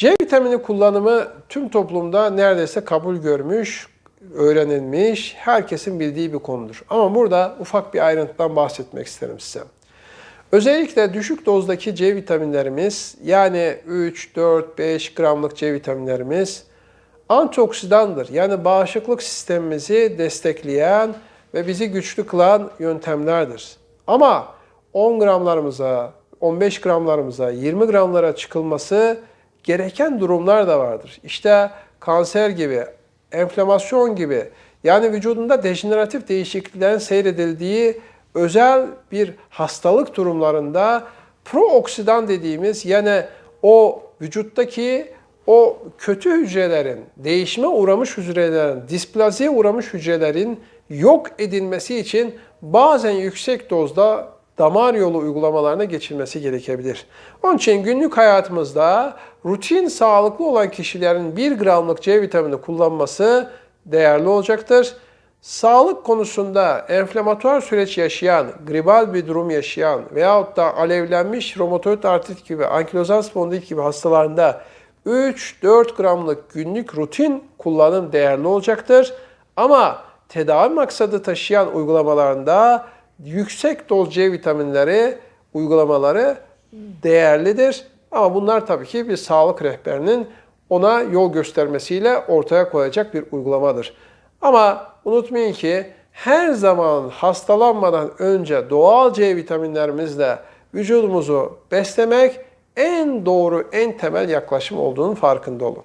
C vitamini kullanımı tüm toplumda neredeyse kabul görmüş, öğrenilmiş, herkesin bildiği bir konudur. Ama burada ufak bir ayrıntıdan bahsetmek isterim size. Özellikle düşük dozdaki C vitaminlerimiz yani 3, 4, 5 gramlık C vitaminlerimiz antioksidandır. Yani bağışıklık sistemimizi destekleyen ve bizi güçlü kılan yöntemlerdir. Ama 10 gramlarımıza, 15 gramlarımıza, 20 gramlara çıkılması gereken durumlar da vardır. İşte kanser gibi, enflamasyon gibi yani vücudunda dejeneratif değişikliklerin seyredildiği özel bir hastalık durumlarında prooksidan dediğimiz yani o vücuttaki o kötü hücrelerin, değişime uğramış hücrelerin, displaziye uğramış hücrelerin yok edilmesi için bazen yüksek dozda damar yolu uygulamalarına geçilmesi gerekebilir. Onun için günlük hayatımızda rutin sağlıklı olan kişilerin 1 gramlık C vitamini kullanması değerli olacaktır. Sağlık konusunda enflamatuar süreç yaşayan, gribal bir durum yaşayan veyahut da alevlenmiş romatoid artrit gibi, ankilozan spondilit gibi hastalarında 3-4 gramlık günlük rutin kullanım değerli olacaktır. Ama tedavi maksadı taşıyan uygulamalarında yüksek doz C vitaminleri uygulamaları değerlidir. Ama bunlar tabii ki bir sağlık rehberinin ona yol göstermesiyle ortaya koyacak bir uygulamadır. Ama unutmayın ki her zaman hastalanmadan önce doğal C vitaminlerimizle vücudumuzu beslemek en doğru, en temel yaklaşım olduğunun farkında olun.